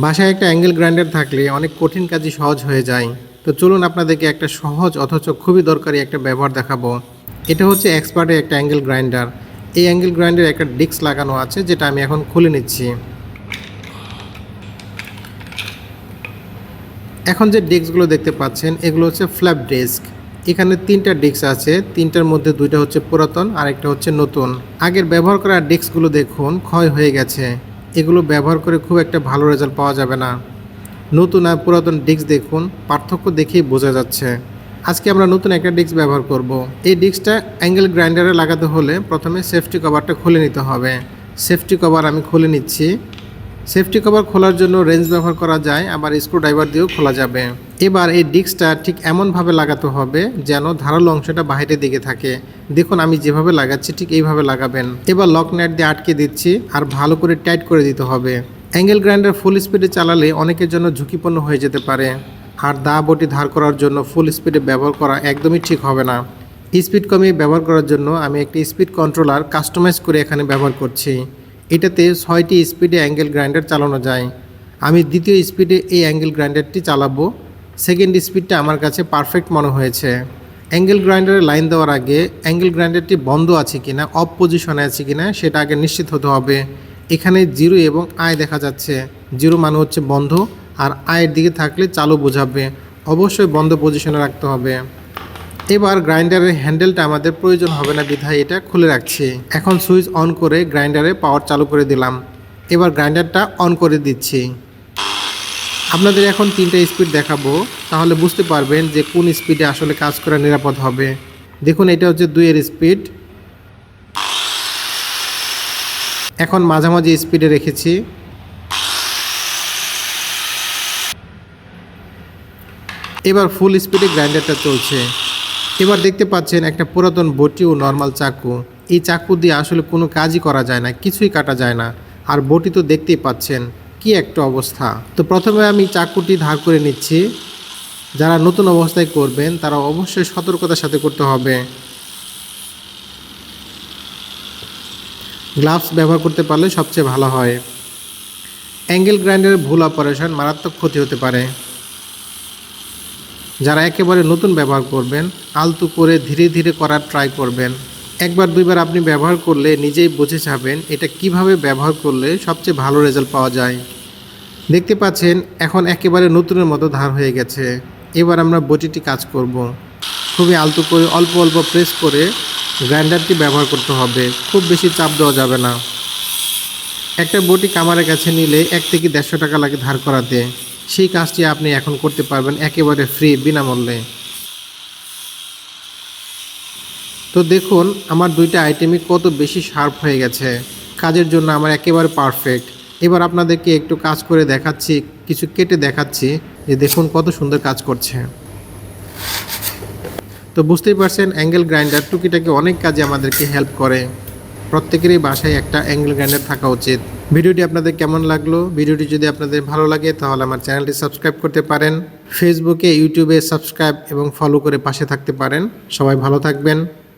বাসায় একটা angle grinder থাকলে অনেক কঠিন কাজই সহজ হয়ে যায়। তো চলুন আপনাদেরকে একটা সহজ অথচ খুবই দরকারি একটা ব্যবহার দেখাবো। এটা হচ্ছে এক্সপার্টের একটা অ্যাঙ্গেল গ্রাইন্ডার। এই অ্যাঙ্গেল গ্রাইন্ডারে একটা ডিস্ক লাগানো আছে, যেটা আমি এখন খুলে নিচ্ছি। এখন যে ডেস্কগুলো দেখতে পাচ্ছেন, এগুলো হচ্ছে ফ্ল্যাপ ডেস্ক। এখানে তিনটা ডেস্ক আছে, তিনটার মধ্যে দুইটা হচ্ছে পুরাতন আর একটা হচ্ছে নতুন। আগের ব্যবহার করা ডেস্কগুলো দেখুন, ক্ষয় হয়ে গেছে। এগুলো ব্যবহার করে খুব একটা ভালো রেজাল্ট পাওয়া যাবে না। নতুন আর পুরাতন ডিস্ক দেখুন, পার্থক্য দেখেই বোঝা যাচ্ছে। আজকে আমরা নতুন একটা ডিস্ক ব্যবহার করব। এই ডিস্কটা অ্যাঙ্গেল গ্রাইন্ডারে লাগাতে হলে প্রথমে সেফটি কভারটা খুলে নিতে হবে। সেফটি কভার আমি খুলে নিচ্ছি। সেফটি কভার খোলার জন্য রেঞ্জ ব্যবহার করা যায়, আবার স্ক্রু ড্রাইভার দিয়েও খোলা যাবে। এবার এই ডিস্কটা ঠিক এমনভাবে লাগাতে হবে যেন ধারালো অংশটা বাইরের দিকে থাকে। দেখুন, আমি যেভাবে লাগাচ্ছি, ঠিক এইভাবে লাগাবেন। এবার লক নেট দিয়ে আটকে দিচ্ছি আর ভালো করে টাইট করে দিতে হবে। অ্যাঙ্গেল গ্রাইন্ডার ফুল স্পিডে চালালে অনেকের জন্য ঝুঁকিপূর্ণ হয়ে যেতে পারে। আর দা বটি ধার করার জন্য ফুল স্পিডে ব্যবহার করা একদমই ঠিক হবে না। স্পিড কমিয়ে ব্যবহার করার জন্য আমি একটি স্পিড কন্ট্রোলার কাস্টমাইজ করে এখানে ব্যবহার করছি। এটাতে ছয়টি স্পিডে অ্যাঙ্গেল গ্রাইন্ডার চালানো যায়। আমি দ্বিতীয় স্পিডে এই অ্যাঙ্গেল গ্রাইন্ডারটি চালাবো। সেকেন্ড স্পিডটা আমার কাছে পারফেক্ট মনে হয়েছে। অ্যাঙ্গেল গ্রাইন্ডারে লাইন দেওয়ার আগে অ্যাঙ্গেল গ্রাইন্ডারটি বন্ধ আছে কিনা অফ পজিশনে আছে কিনা, সেটা আগে নিশ্চিত হতে হবে। এখানে জিরো এবং আয় দেখা যাচ্ছে। জিরো মানে হচ্ছে বন্ধ, আর আয়ের দিকে থাকলে চালু বোঝাবে। অবশ্যই বন্ধ পজিশনে রাখতে হবে। এবার গ্রাইন্ডারের হ্যান্ডেলটা আমাদের প্রয়োজন হবে না, বিধায় এটা খুলে রাখছি। এখন সুইচ অন করে গ্রাইন্ডারে পাওয়ার চালু করে দিলাম। এবার গ্রাইন্ডারটা অন করে দিচ্ছি। আপনাদের এখন তিনটা স্পিড দেখাবো, তাহলে বুঝতে পারবেন যে কোন স্পিডে আসলে কাজ করা নিরাপদ হবে। দেখুন, এটা হচ্ছে দুইয়ের স্পিড এখন মাঝামাঝি স্পিডে রেখেছি। এবার ফুল স্পিডে গ্রাইন্ডারটা চলছে। এবার দেখতে পাচ্ছেন একটা পুরাতন বটি ও নর্মাল চাকু। এই চাকু দিয়ে আসলে কোনো কাজই করা যায় না, কিছুই কাটা যায় না। আর বটি তো দেখতেই পাচ্ছেন। কি একটা অবস্থা? তো প্রথমে আমি চাকুটি ধার করে নিচ্ছি। যারা নতুন অবস্থায় করবেন, তারা অবশ্যই সতর্কতার সাথে করতে হবে। গ্লাভস ব্যবহার করতে পারলে সবচেয়ে ভালো হয়। অ্যাঙ্গেল গ্রাইন্ডারের ভুল অপারেশন মারাত্মক ক্ষতি হতে পারে। যারা একেবারে নতুন ব্যবহার করবেন, আলতু করে ধীরে ধীরে করার ট্রাই করবেন। একবার, দুইবার আপনি ব্যবহার করলে নিজেই বুঝে যাবেন এটা কীভাবে ব্যবহার করলে সবচেয়ে ভালো রেজাল্ট পাওয়া যায়। দেখতে পাচ্ছেন, এখন একেবারে নতুনের মতো ধার হয়ে গেছে। এবার আমরা বটিটি কাজ করব। খুবই আলতু করে, অল্প অল্প প্রেস করে গ্রাইন্ডারটি ব্যবহার করতে হবে। খুব বেশি চাপ দেওয়া যাবে না। একটা বটি কামারের কাছে নিলে এক থেকে দেড়শো টাকা লাগে ধার করাতে। সেই কাজটি আপনি এখন করতে পারবেন একেবারে ফ্রি বিনামূল্যে। তো দেখুন, আমার দুইটা আইটেমই কত বেশি শার্প হয়ে গেছে। কাজের জন্য আমার একেবারে পারফেক্ট এবার আপনাদেরকে একটু কাজ করে দেখাচ্ছি, কিছু কেটে দেখাচ্ছি, যে দেখুন কত সুন্দর কাজ করছে। তো বুঝতেই পারছেন অ্যাঙ্গেল গ্রাইন্ডার টুকিটাকি অনেক কাজে আমাদেরকে হেল্প করে। প্রত্যেকেরই বাসায় একটা অ্যাঙ্গেল গ্রাইন্ডার থাকা উচিত। ভিডিওটি আপনাদের কেমন লাগল? ভিডিওটি যদি আপনাদের ভালো লাগে, তাহলে আমার চ্যানেলটি সাবস্ক্রাইব করতে পারেন। ফেসবুকে ইউটিউবে সাবস্ক্রাইব এবং ফলো করে পাশে থাকতে পারেন। সবাই ভালো থাকবেন।